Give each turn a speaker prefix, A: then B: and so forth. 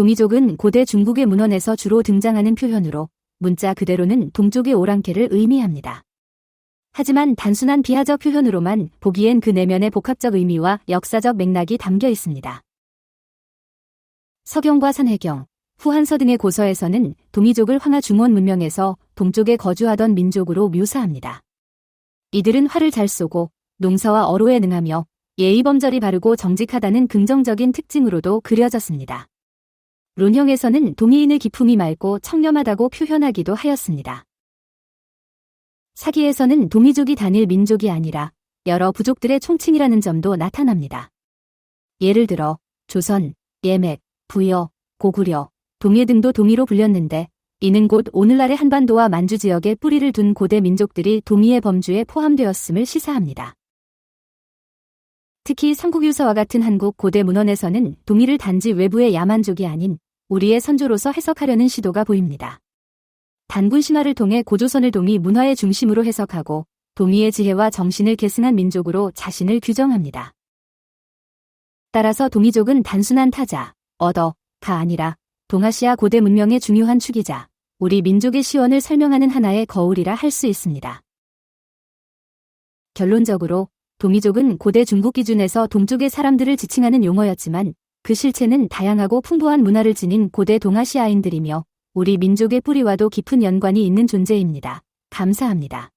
A: 동이족은 고대 중국의 문헌에서 주로 등장하는 표현으로 문자 그대로는 동족의 오랑캐를 의미합니다. 하지만 단순한 비하적 표현으로만 보기엔 그 내면의 복합적 의미와 역사적 맥락이 담겨 있습니다. 서경과 산해경, 후한서 등의 고서에서는 동이족을 황하 중원 문명에서 동쪽에 거주하던 민족으로 묘사합니다. 이들은 활을 잘 쏘고 농사와 어로에 능하며 예의범절이 바르고 정직하다는 긍정적인 특징으로도 그려졌습니다. 론형에서는 동이인의 기품이 맑고 청렴하다고 표현하기도 하였습니다. 사기에서는 동이족이 단일 민족이 아니라 여러 부족들의 총칭이라는 점도 나타납니다. 예를 들어 조선, 예맥, 부여, 고구려, 동해 등도 동이로 불렸는데 이는 곧 오늘날의 한반도와 만주 지역에 뿌리를 둔 고대 민족들이 동이의 범주에 포함되었음을 시사합니다. 특히 삼국유서와 같은 한국 고대 문헌에서는 동이를 단지 외부의 야만족이 아닌 우리의 선조로서 해석하려는 시도가 보입니다. 단군 신화를 통해 고조선을 동이 문화의 중심으로 해석하고 동이의 지혜와 정신을 계승한 민족으로 자신을 규정합니다. 따라서 동이족은 단순한 타자, 얻어, 가 아니라 동아시아 고대 문명의 중요한 축이자, 우리 민족의 시원을 설명하는 하나의 거울이라 할 수 있습니다. 결론적으로 동이족은 고대 중국 기준에서 동쪽의 사람들을 지칭하는 용어였지만 그 실체는 다양하고 풍부한 문화를 지닌 고대 동아시아인들이며 우리 민족의 뿌리와도 깊은 연관이 있는 존재입니다. 감사합니다.